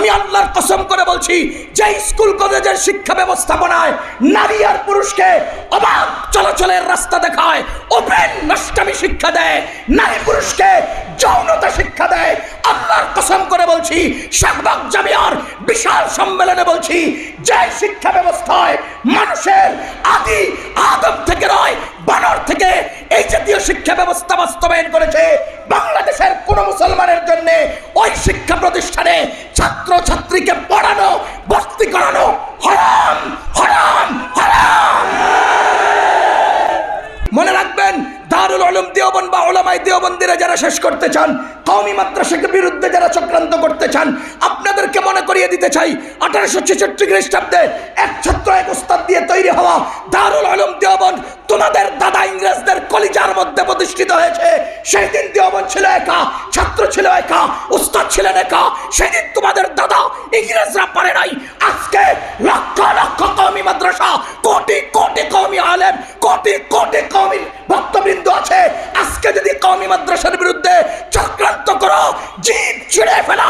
আমি আল্লাহর কসম করে বলছি যে স্কুল, কলেজের শিক্ষা ব্যবস্থাপনায় নারী আর পুরুষকে অবাক চলাচলের রাস্তা দেখায়, ওপেন নষ্টামি শিক্ষা দেয়, নারী পুরুষকে যৌনতা শিক্ষা দেয়, আল্লাহর কসম করে বলছি, শাহবাগ জামিয়ার বিশাল সম্মেলনে বলছি যে শিক্ষা ব্যবস্থায় মানুষের আদি আদম থেকে নয় বানর থেকে এই জাতীয় শিক্ষা ব্যবস্থা বাস্তবায়ন করেছে, বাংলাদেশের কোনো মুসলমানের জন্য ওই শিক্ষা প্রতিষ্ঠানে ছাত্র ছাত্রীকে পড়ানো, ভর্তি করানো হারাম হারাম হারাম। মনে রাখবেন, দারুল আলম দেওবন বা ওলামাই দেওবন্দিরা যারা শেষ করতে চান, কওমি মাদ্রাসাকে বিরুদ্ধে যারা চক্রান্ত করতে চান, আপনাদেরকে মনে করিয়ে দিতে চাই, আঠারোশো ছেষট্টি খ্রিস্টাব্দে এক ছাত্র, এক উস্তাদ দিয়ে তৈরি হওয়া তোমাদের দাদা ইংরেজদের কলিজার মধ্যে প্রতিষ্ঠিত হয়েছে। সেই দিন দেওবন ছিল একা, ছাত্র ছিল একা, উস্তাদ ছিলেন একা। সেদিন তোমাদের দাদা ইংরেজরা পারে নাই। আজকে লক্ষ লক্ষ কওমি মাদ্রাসা, কোটি কোটি কওমি আলেম, কোটি কোটি কওমি ভক্তবৃন্দ আছে। আজকে যদি কওমি মাদ্রাসার বিরুদ্ধে চক্রান্ত করো জিপ ছিঁড়ে ফেলা